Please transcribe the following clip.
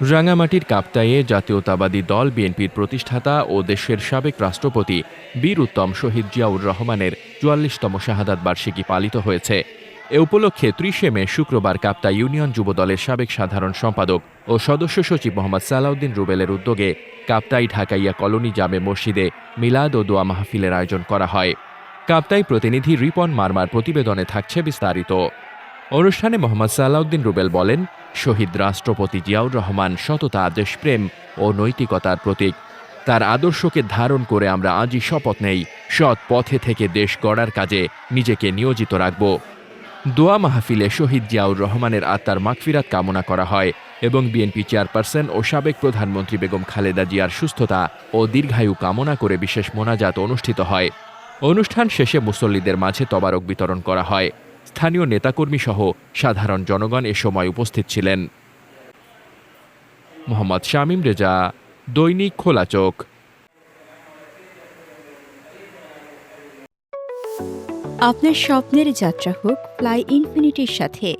রাঙামাটির কাপ্তায়ে জাতীয়তাবাদী দল বিএনপির প্রতিষ্ঠাতা ও দেশের সাবেক রাষ্ট্রপতি বীর উত্তম শহীদ জিয়াউর রহমানের চুয়াল্লিশতম শাহাদাত বার্ষিকী পালিত হয়েছে। এ উপলক্ষে ত্রিশে মে শুক্রবার কাপ্তা ইউনিয়ন যুবদলের সাবেক সাধারণ সম্পাদক ও সদস্য সচিব মোহাম্মদ সালাউদ্দিন রুবেলের উদ্যোগে কাপ্তাই ঢাকাইয়া কলোনি জামে মসজিদে মিলাদ ও দোয়া মাহফিলের আয়োজন করা হয়। কাপ্তাই প্রতিনিধি রিপন মারমার প্রতিবেদনে থাকছে বিস্তারিত। অনুষ্ঠানে মোহাম্মদ সালাউদ্দিন রুবেল বলেন শহীদ রাষ্ট্রপতি জিয়াউর রহমান সততা, দেশপ্রেম ও নৈতিকতার প্রতীক। তার আদর্শকে ধারণ করে আমরা আজই শপথ নেই। সৎ পথে থেকে দেশ গড়ার কাজে নিজেকে নিয়োজিত রাখব। দোয়া মাহফিলে শহীদ জিয়াউর রহমানের আত্মার মাগফিরাত কামনা করা হয় এবং বিএনপি চেয়ারপারসন ও সাবেক প্রধানমন্ত্রী বেগম খালেদা জিয়ার সুস্থতা ও দীর্ঘায়ু কামনা করে বিশেষ মোনাজাত অনুষ্ঠিত হয়। অনুষ্ঠান শেষে মুসল্লিদের মাঝে তবারক বিতরণ করা হয়। স্থানীয় নেতাকর্মী সহ সাধারণ জনগণ এ সময় উপস্থিত ছিলেন। মোহাম্মদ শামীম রেজা, দৈনিক খোলা চোখ। আপনার স্বপ্নের যাত্রা হোক, ফ্লাই ইনফিনিটির সাথে।